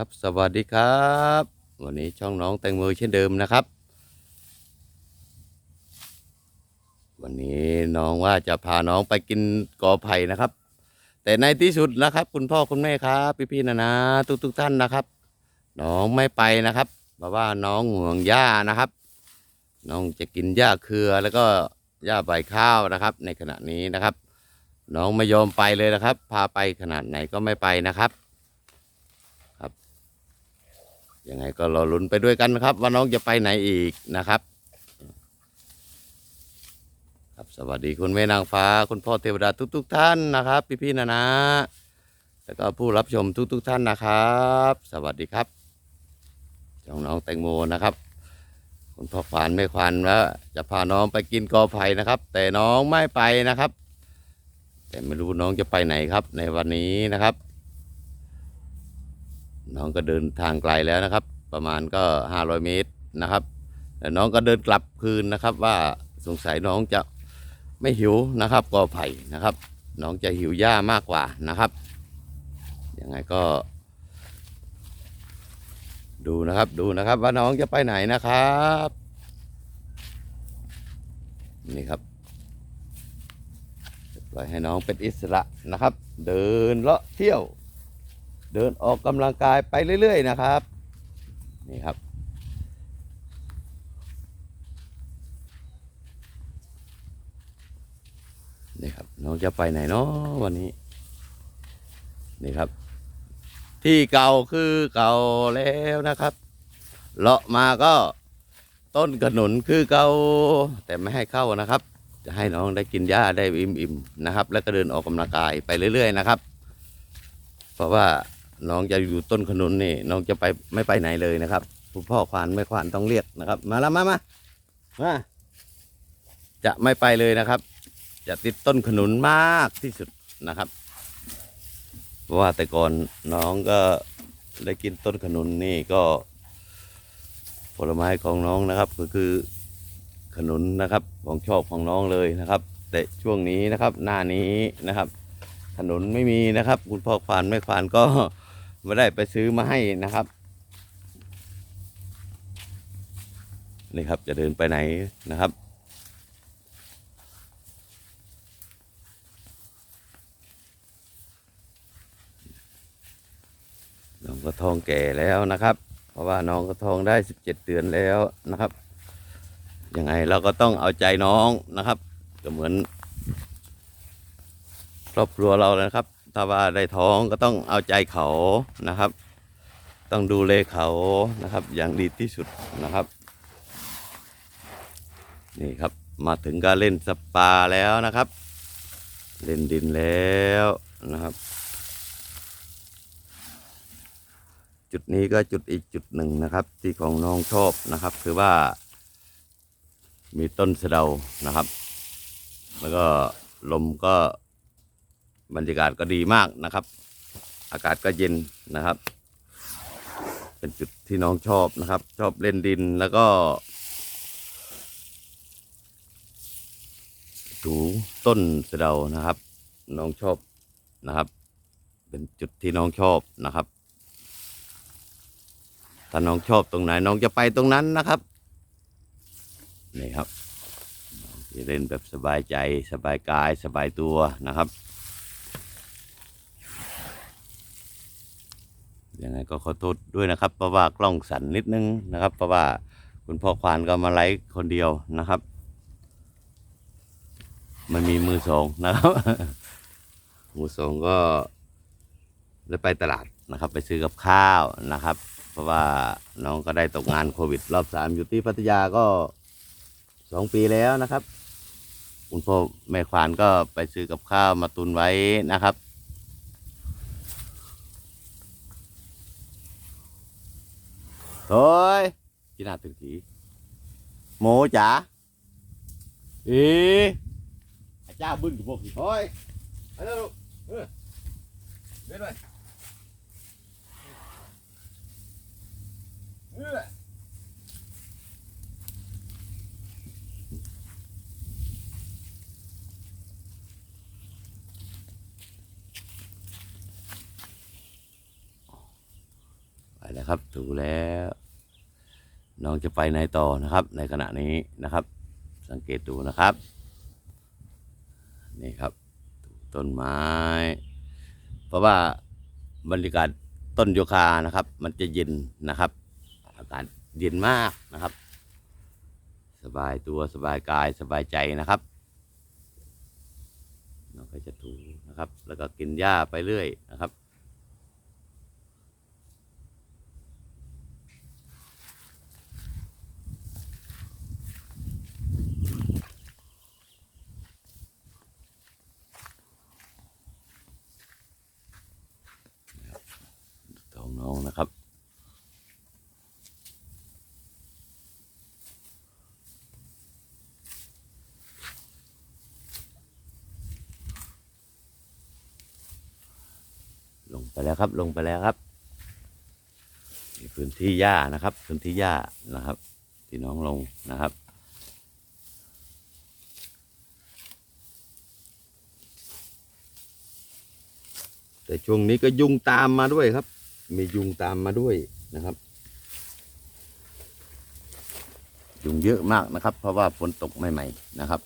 ครับสวัสดีครับ วันนี้ช่องน้องแตงโมเช่นเดิมนะครับ วันนี้น้องว่าจะพาน้องไปกินกอไผ่นะครับ แต่ในที่สุดนะครับ คุณพ่อคุณแม่ครับพี่ๆนะนะทุกทุกๆท่านนะครับ น้องไม่ไปนะครับเพราะว่าน้องห่วงหญ้านะครับ น้องจะกินหญ้าเครือแล้วก็หญ้าใบข้าวนะครับ ในขณะนี้นะครับ น้องไม่ยอมไปเลยนะครับ พาไปขนาดไหนก็ไม่ไปนะครับ ยังไงก็รอลุ้นไปด้วยกันนะครับ ว่าน้องจะไปไหนอีกนะครับ ครับสวัสดีคุณแม่นางฟ้า คุณพ่อเทวดาทุก ๆ ท่านนะครับ พี่ๆนะนะแล้วก็ผู้รับชมทุก ๆ ท่านนะครับ สวัสดีครับช่องน้องแตงโมนะครับ คุณพ่อควานแม่ควานว่าจะพาน้องไปกินกอไผ่นะครับ แต่น้องไม่ไปนะครับ แต่ไม่รู้น้องจะไปไหนครับในวันนี้นะครับ น้องก็เดินทางไกลแล้วนะครับ ประมาณก็ห้าร้อยเมตรนะครับแต่น้องก็เดินกลับคืนนะครับ ว่าสงสัยน้องจะไม่หิวนะครับกอไผ่นะครับ น้องจะหิวหญ้ามากกว่านะครับยังไงก็ ดูนะครับดูนะครับว่าน้องจะไปไหนนะครับนี่ครับปล่อยให้น้องเป็นอิสระนะครับ เดินเลาะเที่ยว เดินออกกำลังกายไปเรื่อย ๆ นะครับ นี่ครับ นี่ครับ น้องจะไปไหนเนาะวันนี้ นี่ครับ ที่เก่าคือเก่าแล้วนะครับ เลาะมาก็ต้นขนุนคือเก่าแต่ไม่ให้เข้านะครับ จะให้น้องได้กินหญ้าได้อิ่มๆนะครับ แล้วก็เดินออกกำลังกายไปเรื่อย ๆ นะครับ เพราะว่า น้องจะอยู่ต้นขนุนนี่ น้องจะไปไม่ไปไหนเลยนะครับคุณพ่อควานไม่ควานต้องเรียกนะครับ มาแล้วมามามาจะไม่ไปเลยนะครับ จะติดต้นขนุนมากที่สุดนะครับเพราะว่าแต่ก่อนน้องก็ได้กินต้นขนุนนี่ก็ ผลไม้ของน้องนะครับ ก็คือขนุนนะครับของชอบของน้องเลยนะครับ แต่ช่วงนี้นะครับหน้านี้นะครับ ถนนไม่มีนะครับ คุณพ่อควานแม่ควานก็ ไม่ได้ไปซื้อมาให้นะครับ นี่ครับจะเดินไปไหนนะครับ น้องก็ทองแก่แล้วนะครับ เพราะว่าน้องก็ทองได้สิบเจ็ดเดือนแล้วนะครับ ยังไงเราก็ต้องเอาใจน้องนะครับ ก็เหมือนครอบครัวเรานะครับ ถ้าว่าได้ท้องก็ต้องเอาใจเขานะครับ ต้องดูแลเขานะครับ อย่างดีที่สุดนะครับ นี่ครับมาถึงการเล่นสปาแล้วนะครับ เล่นดินแล้วนะครับ จุดนี้ก็จุดอีกจุดหนึ่งนะครับ ที่ของน้องชอบนะครับ คือว่า มีต้นสดานะครับ แล้วก็ลมก็ บรรยากาศก็ดีมากนะครับ อากาศก็เย็นนะครับ เป็นจุดที่น้องชอบนะครับ ชอบเล่นดินแล้วก็ถูต้นสะเดานะครับ น้องชอบนะครับ เป็นจุดที่น้องชอบนะครับถ้าน้องชอบตรงไหนน้องจะไปตรงนั้นนะครับนี่ครับจะเล่นแบบสบายใจสบายกายสบายตัวนะครับ ยังไงก็ขอโทษด้วยนะครับ เพราะว่ากล้องสั่นนิดนึงนะครับ เพราะว่าคุณพ่อควานก็มาไลฟ์คนเดียวนะครับ มันมีมือสองนะครับ มือสองก็ได้ไปตลาดนะครับ ไปซื้อกับข้าวนะครับ เพราะว่าน้องก็ได้ตกงานโควิด รอบสามอยู่ที่พัทยาก็สองปีแล้วนะครับ คุณพ่อแม่ควานก็ไปซื้อกับข้าวมาตุนไว้นะครับ โอ้ยกินอาถึงสีหมูจ๋าอีไอ้เจ้าบึ้นกับพวกนี้โอ้ยไปเร็วลูกเออเดินไปเออ แครับ ถูแล้ว น้องจะไปไหนต่อนะครับ ในขณะนี้นะครับ สังเกตดูนะครับ นี่ครับ ต้นไม้ เพราะว่าบรรยากาศต้นโยคานะครับ มันจะเย็นนะครับ อากาศเย็นมากนะครับ สบายตัวสบายกายสบายใจนะครับเราก็จะถูนะครับ แล้วก็กินหญ้าไปเรื่อยนะครับ ของ น้องนะครับลงไปแล้วครับลงไปแล้วครับพื้นที่หญ้านะครับ พื้นที่หญ้านะครับที่น้องลงนะครับ แต่ช่วงนี้ก็ยุงตามมาด้วยครับ มียุงตามมาด้วยนะครับ ยุงเยอะมากนะครับ เพราะว่าฝนตกใหม่ ๆ นะครับ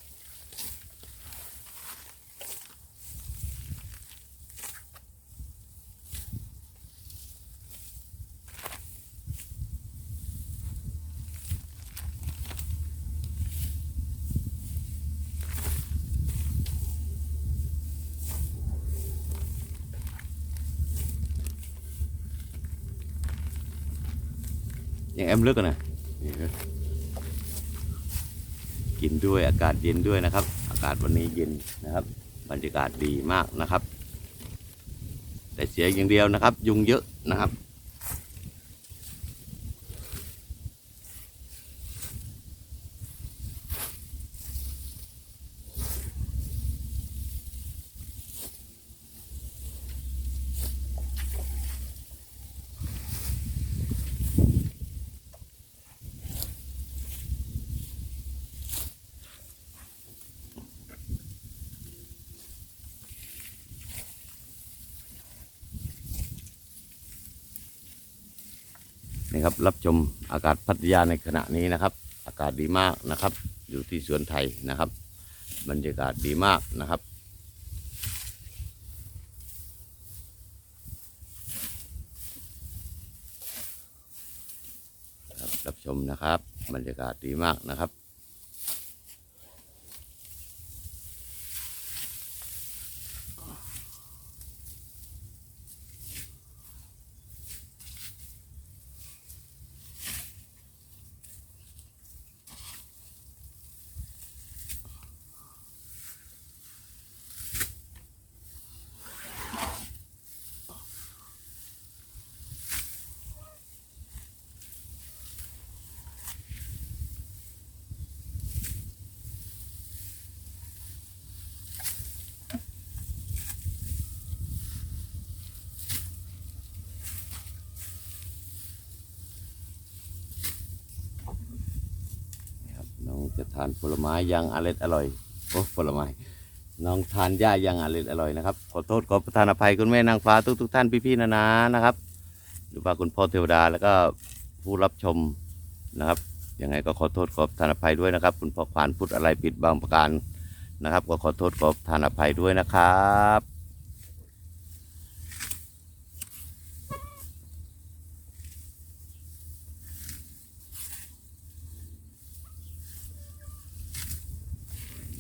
ย่างแอมลึกอะนะนี่กินด้วยอากาศเย็นด้วยนะครับ อากาศวันนี้เย็นนะครับ บรรยากาศดีมากนะครับ แต่เสียอย่างเดียวนะครับ ยุงเยอะนะครับ นี่ครับรับชมอากาศพัทยาในขณะนี้นะครับ อากาศดีมากนะครับ อยู่ที่สวนไทยนะครับ บรรยากาศดีมากนะครับครับรับชมนะครับ บรรยากาศดีมากนะครับ จะทานผลไม้ย่างอร่อยอร่อยโอ้ผลไม้น้องทานหญ้าย่างอร่อยอร่อยนะครับขอโทษขอประทานอภัยคุณแม่นางฟ้าทุกทุกท่านพี่ๆนานานะครับหรือว่าคุณพ่อเทวดาแล้วก็ผู้รับชมนะครับยังไงก็ขอโทษขอประทานอภัยด้วยนะครับ คุณพ่อขวานพูดอะไรผิดบางประการนะครับ ก็ขอโทษขอประทานอภัยด้วยนะครับ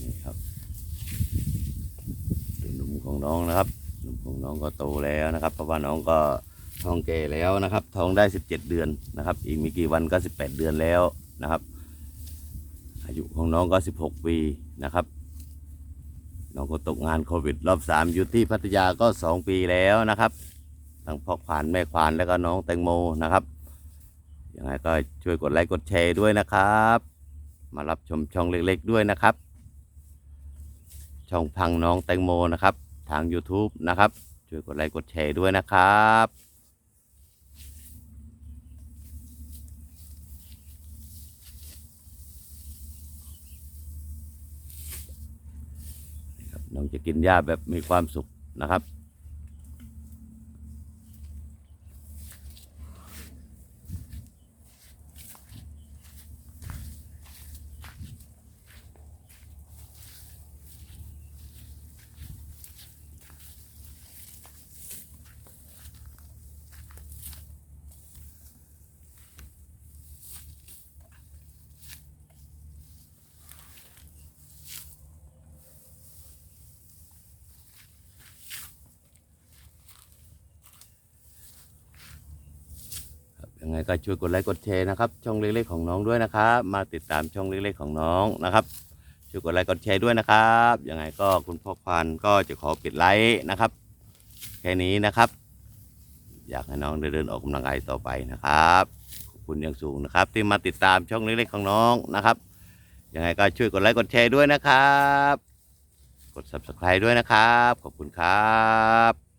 นี่ครับดูหนุ่มของน้องนะครับหนุ่มของน้องก็โตแล้วนะครับ เพราะว่าน้อง ก็ท้องแก่แล้วนะครับ ท้องได้ 17 เดือนนะครับ อีกม่กี่วันก็ 18 เดือนแล้วนะครับ อายุของน้องก็ 16 ปีนะครับ น้องก็ตกงานโควิด รอบสามอยู่ที่พัทยาก็ 2 ปีแล้วนะครับทั้งพ่อควานแม่ควานแล้วก็น้องแตงโมนะครับยังไงก็ช่วยกดไลค์กดแชร์ด้วยนะครับ มารับชมช่องเล็กๆด้วยนะครับ ช่องพังน้องแตงโมนะครับ ทาง YouTube นะครับ ช่วยกดไลค์กดแชร์ด้วยนะครับน้องจะกินหญ้าแบบมีความสุขนะครับ ยั งไงก็ช่วยกดไลค์กดแชร์นะครับ ช่องเล็กๆของน้องด้วยนะครับ มาติดตามช่องเล็กๆของน้องนะครับ ช่วยกดไลค์กดแชร์ด้วยนะครับยังไงก็คุณพ่อควานก็จะขอปิดไลค์นะครับ แค่นี้นะครับ อยากให้น้องได้เดินออกกำลังกายต่อไปนะครับขอบคุณอย่างสูงนะครับ ที่มาติดตามช่องเล็กๆของน้องนะครับยังไงก็ช่วยกดไลค์กดแชร์ด้วยนะครับ กด subscribe ด้วยนะครับ ขอบคุณครับ